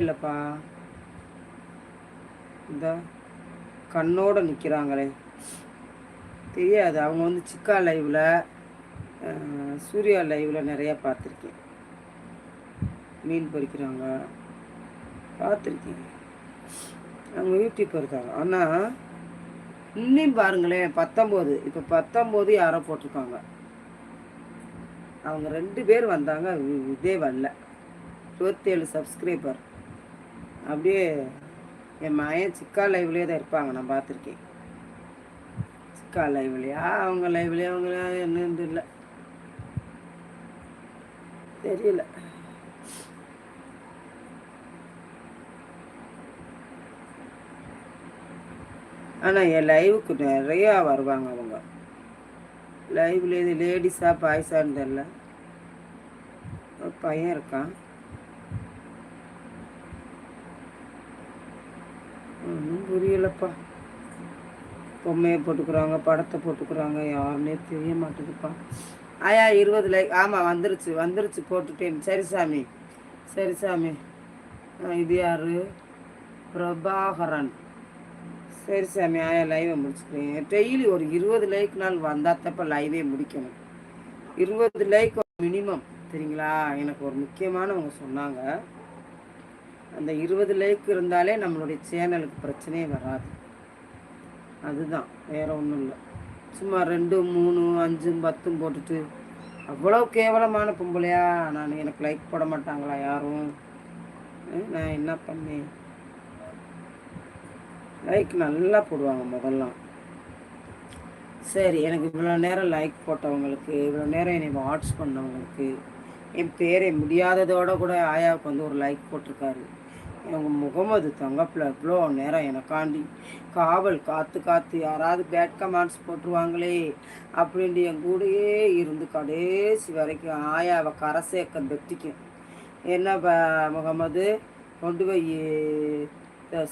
இல்லைப்பா. இந்த கண்ணோடு நிற்கிறாங்களே தெரியாது அவங்க வந்து சிக்கா லைவில் சூர்யா லைவில் நிறையா பார்த்துருக்கேன். மீன் பொறிக்கிறாங்க. பார்த்துருக்கேன். அவங்க யூடியூப்பர் இருக்காங்க. ஆனால் இன்னும் பாருங்களேன் பத்தொம்போது. இப்போ பத்தொம்போது யாரோ போட்டிருக்காங்க. அவங்க ரெண்டு பேர் வந்தாங்க இதே வரல. இருபத்தேழு சப்ஸ்கிரைபர் அப்படியே என் மயன் சிக்கா லைவ்லேயே தான் இருப்பாங்க நான் பார்த்துருக்கேன். சிக்கா லைவ்லையா? அவங்க லைவ்லேயே? அவங்க என்னன்னு இல்லை தெரியல. ஆனால் என் லைவுக்கு நிறையா வருவாங்க அவங்க. லைவ்ல இது லேடிஸா பாய்ஸான்னு தெரில ஒரு பையன் இருக்கான் ஒன்றும் புரியலப்பா. பொம்மையை போட்டுக்கிறாங்க படத்தை போட்டுக்கிறாங்க யாருன்னே தெரிய மாட்டேதுப்பா. ஆயா இருபது லைக் ஆமாம் வந்துருச்சு வந்துருச்சு போட்டுட்டேன். சரி சாமி சரி சாமி. இது யாரு? பிரபாகரன். சரி சாமி ஆயா லைவை முடிச்சுக்கிறேன். டெய்லி ஒரு இருபது லைக் நாள் வந்தாத்தப்ப லைவே முடிக்கணும். இருபது லைக் மினிமம் சரிங்களா எனக்கு ஒரு முக்கியமானவங்க சொன்னாங்க. அந்த இருபது லைக் இருந்தாலே நம்மளுடைய சேனலுக்கு பிரச்சனையே வராது. அதுதான் வேற ஒன்றும் இல்லை. சும்மா ரெண்டு மூணு அஞ்சும் பத்தும் போட்டுட்டு அவ்வளோ கேவலமான பொம்பளையா நான் எனக்கு லைக் போட மாட்டாங்களா யாரும்? நான் என்ன பண்ணேன்? லைக் நல்லா போடுவாங்க முதல்லாம். சரி எனக்கு இவ்வளோ நேரம் லைக் போட்டவங்களுக்கு இவ்வளோ நேரம் என்னை வாட்ச் பண்ணவங்களுக்கு என் பேரை முடியாததோட கூட ஆயாவுக்கு வந்து ஒரு லைக் போட்டிருக்காரு. எங்கள் முகமது தங்கப்பில் இவ்வளோ நேரம் எனக்காண்டி காவல் காத்து காத்து யாராவது பேட் கமெண்ட்ஸ் போட்டுருவாங்களே அப்படின்ட்டு என் கூடயே இருந்து கடைசி வரைக்கும் ஆயாவை கரை சேர்க்க வெட்டிக்கும். என்ன ப முகமது? கொண்டு போய்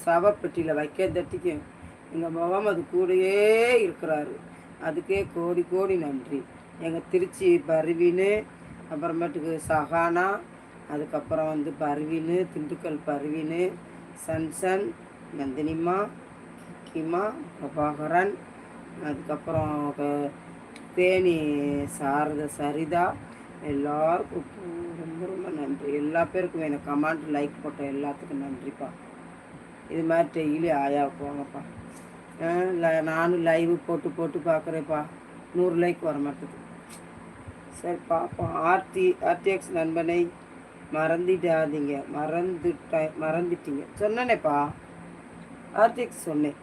சவப்பெட்டியில் வைக்க தட்டிக்கும். எங்கள் முகமது கூடயே இருக்கிறாரு. அதுக்கே கோடி கோடி நன்றி. எங்கள் திருச்சி பர்வீனு அப்புறமேட்டுக்கு சஹானா அதுக்கப்புறம் வந்து பர்வீனு திண்டுக்கல் பர்வீனு சன்சன் நந்தினிமா கிமா பிரபாகரன் அதுக்கப்புறம் தேனி சாரத சரிதா எல்லாருக்கும் ரொம்ப ரொம்ப நன்றி. எல்லா பேருக்கும் எனக்கு கமெண்ட் லைக் போட்ட எல்லாத்துக்கும் நன்றிப்பா. இது மாதிரி டெய்லி ஆயாவுக்கு வாங்கப்பா நானும் லைவ் போட்டு போட்டு பார்க்குறேப்பா நூறு லைக் வர மாட்டேது. சரி பார்ப்போம் ஆர்டி ஆர்டிஎக்ஸ் நண்பனை. மறந்துடாதீங்க. மறந்துட்ட மறந்துட்டீங்க. சொன்னேனேப்பா. ஆர்டிஎக்ஸ் சொன்னேன்.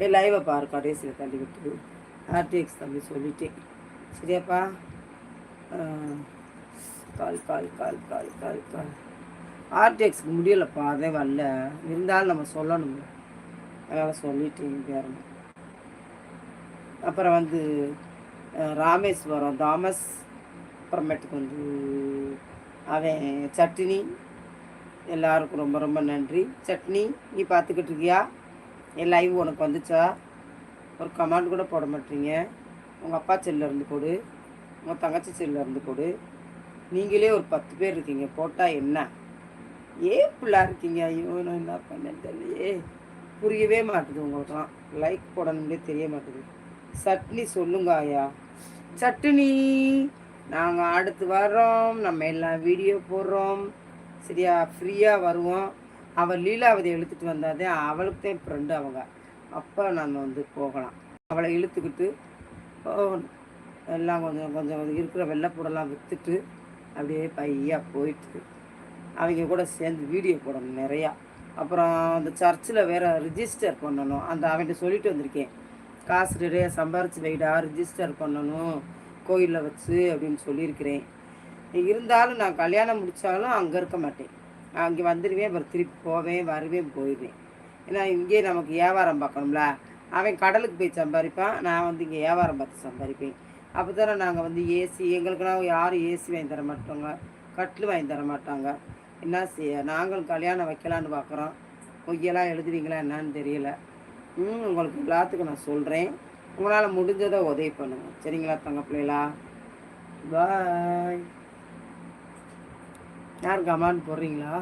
ஏ லைவை பாரு கடைசியில் தள்ளி விட்டு. ஆர்டிஎக்ஸ் தம்பி சொல்லிட்டேன். சரியாப்பா? கால் கால் கால் கால் கால் கால் ஆர்டிஎக்ஸ்க்கு முடியலப்பா அதே வரல. இருந்தாலும் நம்ம சொல்லணும்ல. அதனால் சொல்லிட்டேன் பேரணும் அப்புறம் வந்து ராமேஸ்வரம் தாமஸ் அப்புறமேட்டுக்கு வந்து அவன் சட்னி எல்லாருக்கும் ரொம்ப ரொம்ப நன்றி. சட்னி நீ பார்த்துக்கிட்டு இருக்கியா? என் லைவ் உனக்கு வந்துச்சா? ஒரு கமெண்ட் கூட போட மாட்டீங்க. உங்கள் அப்பா செல்ல இருந்து கொடு. உங்கள் தங்கச்சி செல்ல இருந்து கொடு. நீங்களே ஒரு பத்து பேர் இருக்கீங்க. போட்டால் என்ன? ஏன் பிள்ளா இருக்கீங்க? ஐயோ நான் என்ன பண்ணேன் தெரியலையே. புரியவே மாட்டுது உங்களுக்குலாம் லைக் போடணும்னே தெரிய மாட்டுது. சட்னி சொல்லுங்க ஐயா சட்னி நாங்கள் அடுத்து வர்றோம். நம்ம எல்லாம் வீடியோ போடுறோம். சரியா? ஃப்ரீயாக வருவோம். அவள் லீலாவதி இழுத்துட்டு வந்தாதே அவளுக்கு தான் ஃப்ரெண்டு அவங்க. அப்போ நம்ம வந்து போகலாம். அவளை இழுத்துக்கிட்டு போகணும் எல்லாம் கொஞ்சம் கொஞ்சம் இருக்கிற வெள்ளைப்பூடெல்லாம் விற்றுட்டு அப்படியே பையாக போயிட்டு அவங்க கூட சேர்ந்து வீடியோ போடணும் நிறையா. அப்புறம் அந்த சர்ச்சில் வேற ரிஜிஸ்டர் பண்ணணும். அந்த அவன்கிட்ட சொல்லிட்டு வந்திருக்கேன். காசு நிறைய சம்பாரிச்சு வைடா ரிஜிஸ்டர் பண்ணணும். கோயிலில் வச்சு அப்படின்னு சொல்லியிருக்கிறேன். இருந்தாலும் நான் கல்யாணம் முடித்தாலும் அங்கே இருக்க மாட்டேன். அங்கே வந்துடுவேன் அப்புறம் திருப்பி போவேன் வருவேன் போயிடுவேன். ஏன்னா இங்கே நமக்கு வியாபாரம் பார்க்கணும்ல. அவன் கடலுக்கு போய் சம்பாதிப்பான் நான் வந்து இங்கே வியாபாரம் பார்த்து சம்பாதிப்பேன் அப்போ தானே நாங்கள் வந்து ஏசி எங்களுக்கெல்லாம் யாரும் ஏசி வாங்கி தர மாட்டோங்க கட்டில் வாங்கி தர மாட்டாங்க. என்ன செய்ய நாங்களும் கல்யாணம் வைக்கலான்னு பார்க்குறோம். பொய்யெல்லாம் எழுதுவீங்களா என்னன்னு தெரியல. ம் உங்களுக்கு எல்லாத்துக்கும் நான் சொல்கிறேன் உங்களால் முடிஞ்சதை உதவி பண்ணுங்க. சரிங்களா தங்க பிள்ளைகளா? பாய் யார் கமான் போடுறீங்களா?